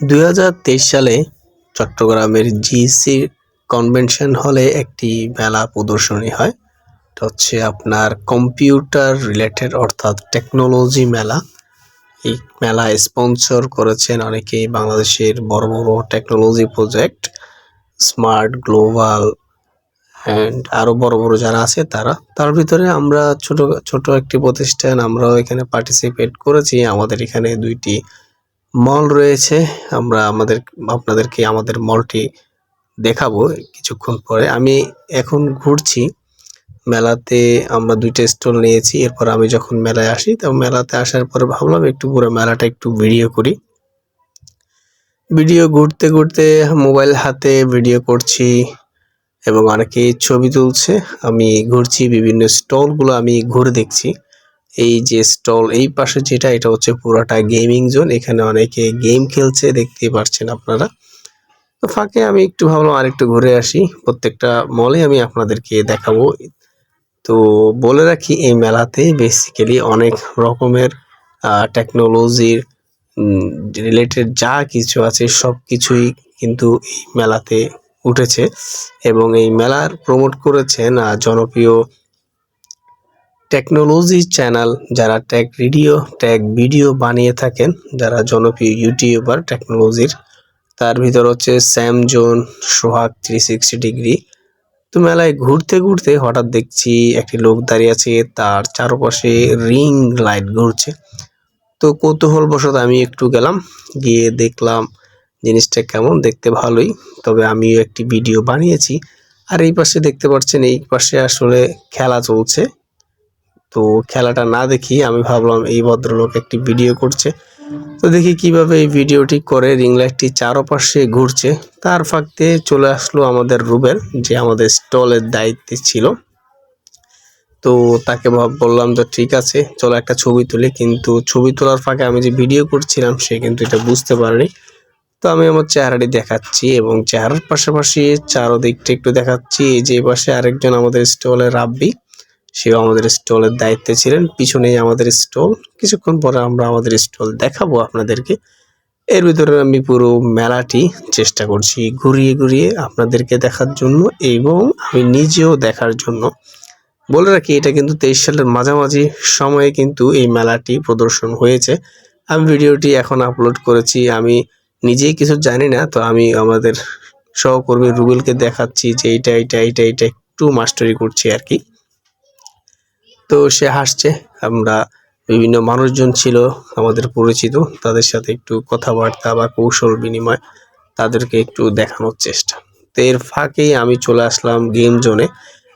দুই হাজার তেইশ সালে চট্টগ্রামের জিসি কনভেনশন হলে একটি মেলা প্রদর্শনী হয়। এটা হচ্ছে আপনার কম্পিউটার রিলেটেড অর্থাৎ টেকনোলজি মেলা। এই মেলা স্পন্সর করেছেন অনেকেই বাংলাদেশের বড় বড় technology project smart global and আরও বড় বড় যারা আছে তারা। তার ভিতরে আমরা ছোট ছোট একটি প্রতিষ্ঠান আমরাও এখানে পার্টিসিপেট করেছি। আমাদের এখানে দুইটি মল রয়েছে। আমরা আমাদের, আপনাদেরকে আমাদের মলটি দেখাবো কিছুক্ষণ পরে। আমি এখন ঘুরছি। মেলাতে আমরা দুইটা স্টল নিয়েছি। এরপর আমি যখন মেলায় আসি, তো মেলাতে আসার পরে ভাবলাম একটু পুরো মেলাটা একটু ভিডিও করি। ভিডিও ঘুরতে ঘুরতে মোবাইল হাতে ভিডিও করছি এবং অনেকেই ছবি তুলছে। আমি ঘুরছি, বিভিন্ন স্টলগুলো আমি ঘুরে দেখছি। এই যে স্টল, এই পাশে যেটা, এটা হচ্ছে পুরাটা গেমিং জোন এখানে অনেকে গেম খেলছে, দেখতেই পারছেন আপনারা। তো ফাঁকে আমি একটু ভাবলাম আরেকটু ঘুরে আসি। প্রত্যেকটা মলে আমি আপনাদেরকে দেখাবো। তো বলে রাখি, এই মেলাতে বেসিক্যালি অনেক রকমের টেকনোলজির রিলেটেড যা কিছু আছে, সব কিছুই কিন্তু এই মেলাতে উঠেছে। এবং এই মেলার প্রমোট করেছেন জনপ্রিয় টেকনোলজি চ্যানেল যারা টেক ভিডিও টেক ভিডিও বানিয়ে থাকেন, যারা জনপ্রিয় ইউটিউবার টেকনোলজির তার ভিতর হচ্ছে Samzone Sohag three sixty degree তো মেলায় ঘুরতে ঘুরতে হঠাৎ দেখছি একটি লোক দাঁড়িয়ে আছে, তার চারপাশে রিং লাইট ঘুরছে। তো কৌতূহলবশত আমি একটু গেলাম, গিয়ে দেখলাম জিনিসটা কেমন, দেখতে ভালোই, তবে আমিও একটি ভিডিও বানিয়েছি। আর এই পাশে দেখতে পাচ্ছেন, এই পাশে আসলে খেলা চলছে। তো খেলাটা না দেখি, আমি ভাবলাম এই ভদ্রলোক একটি ভিডিও করছে। তো দেখি কীভাবে এই ভিডিওটি করে রিং লাইটটি চারপাশে ঘুরছে। তার ফাঁক দিয়ে চলে আসলো আমাদের রুবেল, যে আমাদের স্টলের দায়িত্বে ছিল। তো তাকে বললাম তো ঠিক আছে, চলো একটা ছবি তুলি। কিন্তু ছবি তোলার ফাঁকে আমি যে ভিডিও করছিলাম, সে কিন্তু এটা বুঝতে পারেনি। তো আমি আমার চেহারাটি দেখাচ্ছি এবং চেহারার পাশাপাশি চারোদিকটা একটু দেখাচ্ছি। যে পাশে আরেকজন আমাদের স্টলের রাব্বি। সেও আমাদের স্টলের দায়িত্বে ছিলেন। পিছনেই আমাদের স্টল। কিছুক্ষণ পরে আমরা আমাদের স্টল দেখাবো আপনাদেরকে। এর ভিতরে আমি পুরো মেলাটি চেষ্টা করছি ঘুরিয়ে ঘুরিয়ে আপনাদেরকে দেখার জন্য এবং আমি নিজেও দেখার জন্য। বলে রাখি, এটা কিন্তু তেইশ সালের মাঝামাঝি সময়ে কিন্তু এই মেলাটি প্রদর্শন হয়েছে। আমি ভিডিওটি এখন আপলোড করেছি, আমি নিজেই কিছু জানি না, তো আমি আমাদের সহকর্মী রুবেলকে দেখাচ্ছি যে এইটা এইটা এইটা এইটা একটু মাস্টারি করছি আর কি। তো সে হাসছে। আমরা বিভিন্ন মানুষজন ছিল, আমাদের পরিচিত, তাদের সাথে একটু কথাবার্তা বা কৌশল বিনিময় তাদেরকে একটু দেখানোর চেষ্টা। তো এর ফাঁকেই আমি চলে আসলাম গেম জোনে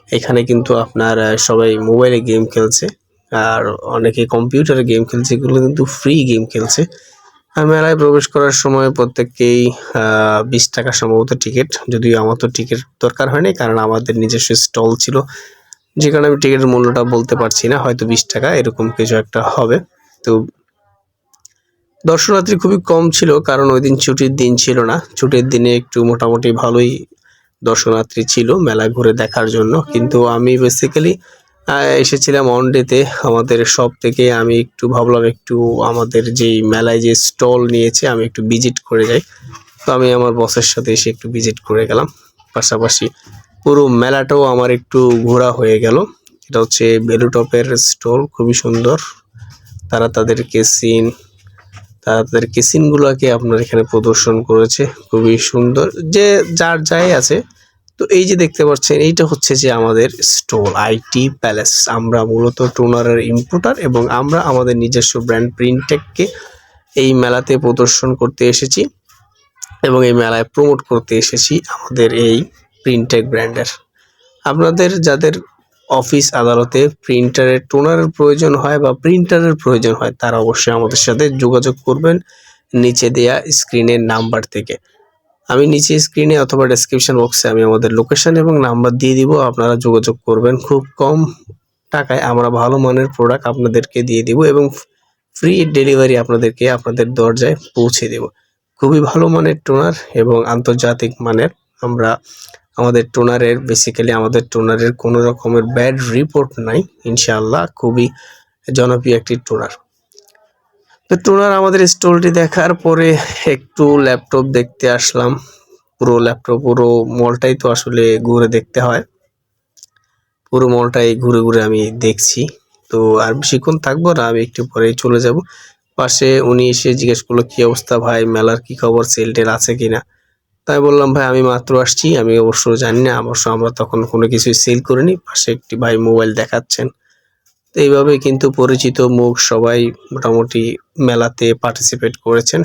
এখানে কিন্তু আপনার সবাই মোবাইলে গেম খেলছে। আর অনেকে কম্পিউটারে গেম খেলছে, এগুলো কিন্তু ফ্রি গেম খেলছে। আর মেলায় প্রবেশ করার সময় প্রত্যেককেই বিশ টাকা সম্ভবত টিকিট যদিও আমার তো টিকিট দরকার হয়নি, কারণ আমাদের নিজস্ব স্টল ছিল। যে কারণে আমি টিকিটের মূল্যটা বলতে পারছি না, হয়তো বিশ টাকা, এরকম কিছু একটা হবে। তো দর্শনার্থী খুবই কম ছিল, কারণ ওই দিন ছুটির দিন ছিল না। ছুটির দিনে একটু মোটামুটি ভালোই দর্শনার্থী ছিল মেলা ঘুরে দেখার জন্য। কিন্তু আমি বেসিক্যালি এসেছিলাম অন ডেতে আমাদের সব থেকে আমি একটু ভাবলাম, একটু আমাদের যেই মেলায় যে স্টল নিয়েছে, আমি একটু ভিজিট করে যাই। তো আমি আমার বসের সাথে এসে একটু ভিজিট করে গেলাম। পাশাপাশি পুরো মেলাটাও আমার একটু ঘোরা হয়ে গেল। এটা হচ্ছে বেলুটপের স্টল, খুবই সুন্দর। তারা তাদের কেসিন তারা তাদের কেসিনগুলোকে আপনার এখানে প্রদর্শন করেছে, খুবই সুন্দর। যে যার যাই আছে। তো এই যে দেখতে পাচ্ছেন, এইটা হচ্ছে যে আমাদের স্টল, আইটি প্যালেস। আমরা মূলত টোনারের ইম্পোর্টার এবং আমরা আমাদের নিজস্ব ব্র্যান্ড প্রিন্টেককে এই মেলাতে প্রদর্শন করতে এসেছি এবং এই মেলায় প্রমোট করতে এসেছি আমাদের এই প্রিন্টেক ব্র্যান্ডের আপনাদের যাদের অফিস আদালতে প্রিন্টারের টোনারের প্রয়োজন হয় বা প্রিন্টারের প্রয়োজন হয়, তারা অবশ্যই আমাদের সাথে যোগাযোগ করবেন নিচে দেয়া স্ক্রিনের নাম্বার থেকে। আমি নিচে স্ক্রিনে অথবা ডেসক্রিপশন বক্সে আমি আমাদের লোকেশন এবং নাম্বার দিয়ে দিব, আপনারা যোগাযোগ করবেন। খুব কম টাকায় আমরা ভালো মানের প্রোডাক্ট আপনাদেরকে দিয়ে দিব এবং ফ্রি ডেলিভারি আপনাদেরকে আপনাদের দরজায় পৌঁছে দেব। খুবই ভালো মানের টোনার এবং আন্তর্জাতিক মানের আমরা আমাদের টোনারের বেসিক্যালি আমাদের টোনারের কোনো রকমের ব্যাড রিপোর্ট নাই, ইনশাআল্লাহ, খুবই জনপ্রিয় একটি টোনার। তো টোনার আমাদের স্টলটি দেখার পরে একটু ল্যাপটপ দেখতে আসলাম। পুরো ল্যাপটপ পুরো মলটাই তো আসলে ঘুরে দেখতে হয়। পুরো মলটাই ঘুরে ঘুরে আমি দেখছি। তো আর বেশিক্ষণ থাকব না, আমি একটু পরেই চলে যাব। পাশে উনি এসে জিজ্ঞেস করল, কী অবস্থা ভাই? মেলার কি খবর? সেল টেল আছে কিনা? তাই বললাম, ভাই, আমি মাত্র আসছি। আমি অবশ্য জানি না, অবশ্য আমরা তখন কোনো কিছুই সেল করিনি। পাশে একটি ভাই মোবাইল দেখাচ্ছেন। তো এইভাবে কিন্তু পরিচিত মুখ সবাই মোটামুটি মেলাতে পার্টিসিপেট করেছেন।